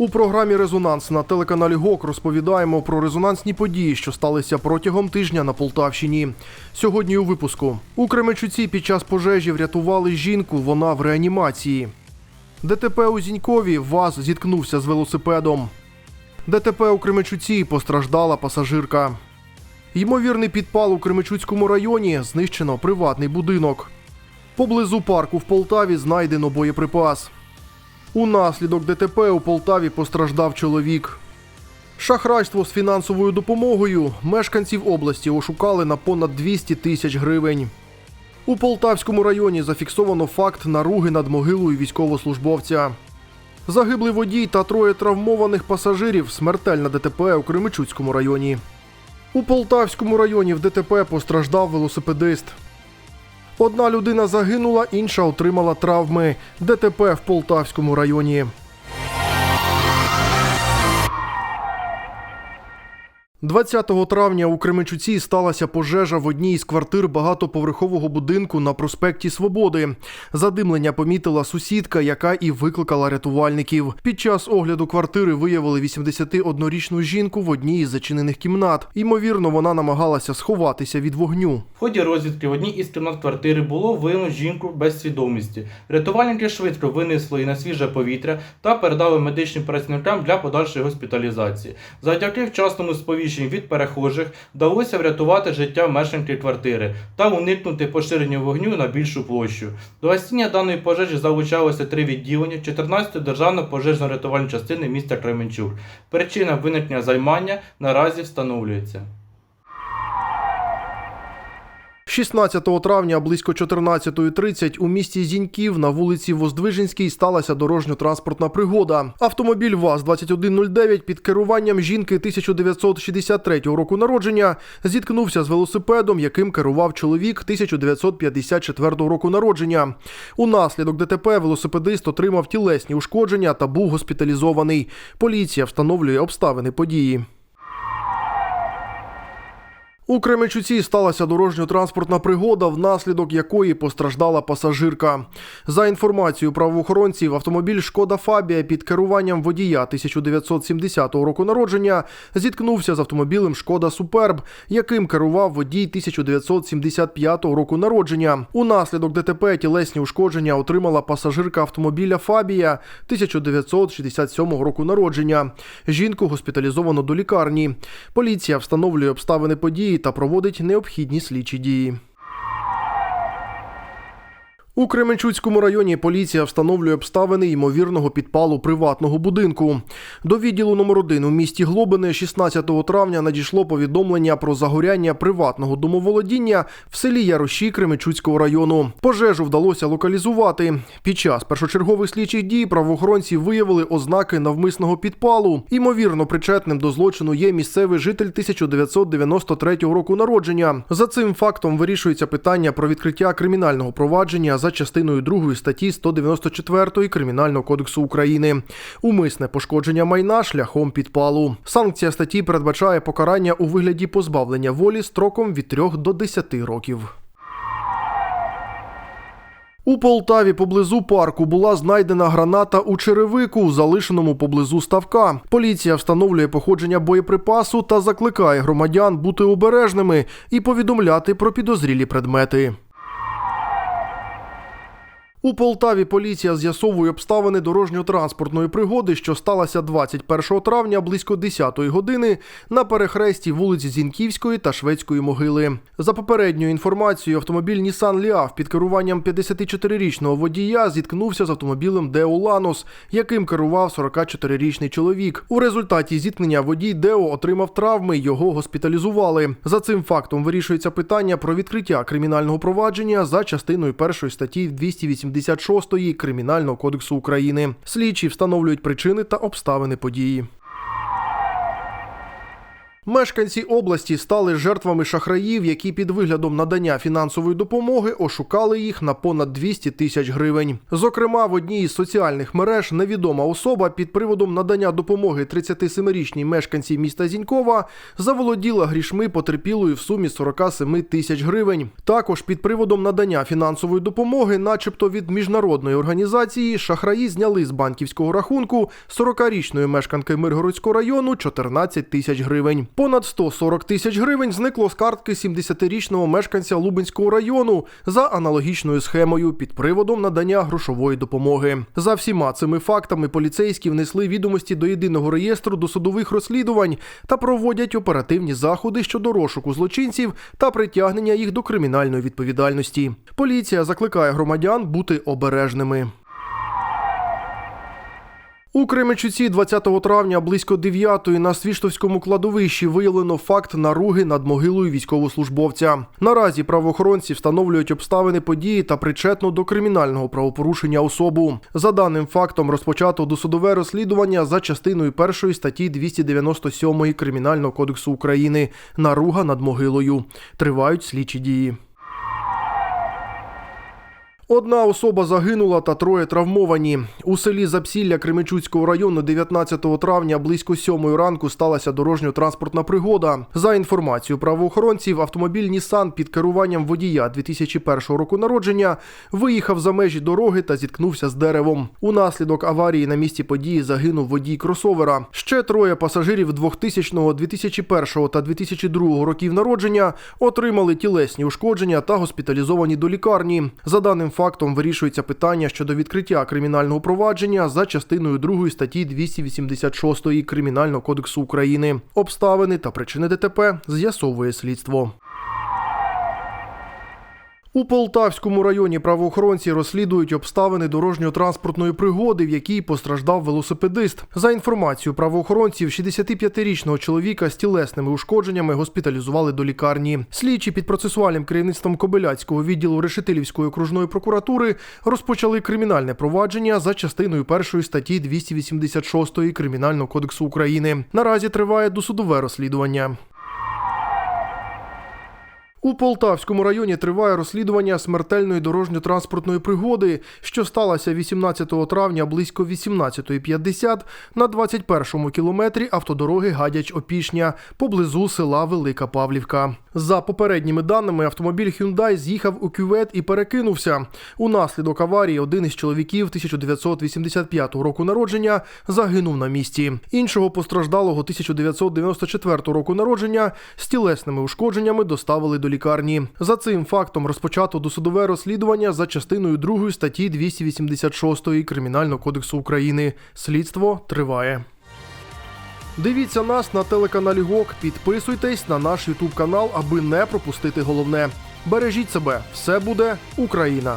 У програмі Резонанс на телеканалі ГОК розповідаємо про резонансні події, що сталися протягом тижня на Полтавщині. Сьогодні у випуску у Кременчуці під час пожежі врятували жінку. Вона в реанімації. ДТП у Зінькові ВАЗ зіткнувся з велосипедом. ДТП у Кременчуці постраждала пасажирка. Ймовірний підпал у Кременчуцькому районі знищено приватний будинок. Поблизу парку в Полтаві знайдено боєприпас. Унаслідок ДТП у Полтаві постраждав чоловік. Шахрайство з фінансовою допомогою мешканців області ошукали на понад 200 тисяч гривень. У Полтавському районі зафіксовано факт наруги над могилою військовослужбовця. Загиблий водій та троє травмованих пасажирів смертельне ДТП у Кременчуцькому районі. У Полтавському районі в ДТП постраждав велосипедист. Одна людина загинула, інша отримала травми. ДТП в Полтавському районі. «20 травня у Кременчуці сталася пожежа в одній із квартир багатоповерхового будинку на проспекті Свободи. Задимлення помітила сусідка, яка і викликала рятувальників. Під час огляду квартири виявили 81-річну жінку в одній із зачинених кімнат. Ймовірно, вона намагалася сховатися від вогню. В ході розвідки в одній із кімнат квартири було виявлено жінку без свідомості. Рятувальники швидко винесли її на свіже повітря та передали медичним працівникам для подальшої госпіталізації. Завдяки вчасному сповіщенню від перехожих вдалося врятувати життя мешканки квартири та уникнути поширення вогню на більшу площу. До гасіння даної пожежі залучалося три відділення 14 державної пожежно-рятувальної частини міста Кременчук. Причина виникнення займання наразі встановлюється. 16 травня близько 14.30 у місті Зіньків на вулиці Воздвиженській сталася дорожньо-транспортна пригода. Автомобіль ВАЗ-2109 під керуванням жінки 1963 року народження зіткнувся з велосипедом, яким керував чоловік 1954 року народження. Унаслідок ДТП велосипедист отримав тілесні ушкодження та був госпіталізований. Поліція встановлює обставини події. У Кременчуці сталася дорожньо-транспортна пригода, внаслідок якої постраждала пасажирка. За інформацією правоохоронців, автомобіль Шкода Фабія під керуванням водія 1970 року народження зіткнувся з автомобілем Шкода Суперб, яким керував водій 1975 року народження. Унаслідок ДТП тілесні ушкодження отримала пасажирка автомобіля Фабія 1967 року народження. Жінку госпіталізовано до лікарні. Поліція встановлює обставини події та проводить необхідні слідчі дії. У Кременчуцькому районі поліція встановлює обставини ймовірного підпалу приватного будинку. До відділу номер 1 у місті Глобине 16 травня надійшло повідомлення про загоряння приватного домоволодіння в селі Яроші Кременчуцького району. Пожежу вдалося локалізувати. Під час першочергових слідчих дій правоохоронці виявили ознаки навмисного підпалу. Ймовірно, причетним до злочину є місцевий житель 1993 року народження. За цим фактом вирішується питання про відкриття кримінального провадження за частиною 2 статті 194 Кримінального кодексу України. Умисне пошкодження майна шляхом підпалу. Санкція статті передбачає покарання у вигляді позбавлення волі строком від 3 до 10 років. У Полтаві поблизу парку була знайдена граната у черевику, залишеному поблизу ставка. Поліція встановлює походження боєприпасу та закликає громадян бути обережними і повідомляти про підозрілі предмети. У Полтаві поліція з'ясовує обставини дорожньо-транспортної пригоди, що сталася 21 травня близько 10 години на перехресті вулиці Зінківської та Шведської могили. За попередньою інформацією, автомобіль Nissan Leaf під керуванням 54-річного водія зіткнувся з автомобілем Део Ланос, яким керував 44-річний чоловік. У результаті зіткнення водій Део отримав травми, його госпіталізували. За цим фактом вирішується питання про відкриття кримінального провадження за частиною першої статті 280 86 Кримінального кодексу України. Слідчі встановлюють причини та обставини події. Мешканці області стали жертвами шахраїв, які під виглядом надання фінансової допомоги ошукали їх на понад 200 тисяч гривень. Зокрема, в одній із соціальних мереж невідома особа під приводом надання допомоги 37-річній мешканці міста Зінькова заволоділа грішми потерпілої в сумі 47 тисяч гривень. Також під приводом надання фінансової допомоги, начебто від міжнародної організації, шахраї зняли з банківського рахунку 40-річної мешканки Миргородського району 14 тисяч гривень. Понад 140 тисяч гривень зникло з картки 70-річного мешканця Лубенського району за аналогічною схемою під приводом надання грошової допомоги. За всіма цими фактами поліцейські внесли відомості до єдиного реєстру досудових розслідувань та проводять оперативні заходи щодо розшуку злочинців та притягнення їх до кримінальної відповідальності. Поліція закликає громадян бути обережними. У Кременчуці 20 травня близько 9 на Свіштовському кладовищі виявлено факт наруги над могилою військовослужбовця. Наразі правоохоронці встановлюють обставини події та причетну до кримінального правопорушення особу. За даним фактом розпочато досудове розслідування за частиною першої статті 297 Кримінального кодексу України Наруга над могилою. Тривають слідчі дії. Одна особа загинула та троє травмовані. У селі Запсілля Кременчуцького району 19 травня близько сьомої ранку сталася дорожньо-транспортна пригода. За інформацією правоохоронців, автомобіль Нісан під керуванням водія 2001 року народження виїхав за межі дороги та зіткнувся з деревом. Унаслідок аварії на місці події загинув водій кросовера. Ще троє пасажирів 2000, 2001 та 2002 років народження отримали тілесні ушкодження та госпіталізовані до лікарні. За даним фактом вирішується питання щодо відкриття кримінального провадження за частиною 2 статті 286 Кримінального кодексу України. Обставини та причини ДТП з'ясовує слідство. У Полтавському районі правоохоронці розслідують обставини дорожньо-транспортної пригоди, в якій постраждав велосипедист. За інформацією правоохоронців, 65-річного чоловіка з тілесними ушкодженнями госпіталізували до лікарні. Слідчі під процесуальним керівництвом Кобиляцького відділу Решетилівської окружної прокуратури розпочали кримінальне провадження за частиною першої статті 286 Кримінального кодексу України. Наразі триває досудове розслідування. У Полтавському районі триває розслідування смертельної дорожньо-транспортної пригоди, що сталося 18 травня близько 18.50 на 21-му кілометрі автодороги Гадяч-Опішня поблизу села Велика Павлівка. За попередніми даними, автомобіль Hyundai з'їхав у кювет і перекинувся. Унаслідок аварії один із чоловіків 1985 року народження загинув на місці. Іншого постраждалого 1994 року народження з тілесними ушкодженнями доставили до лікарні. За цим фактом розпочато досудове розслідування за частиною 2 статті 286 Кримінального кодексу України. Слідство триває. Дивіться нас на телеканалі ГОК, підписуйтесь на наш Ютуб канал, аби не пропустити головне. Бережіть себе, все буде Україна!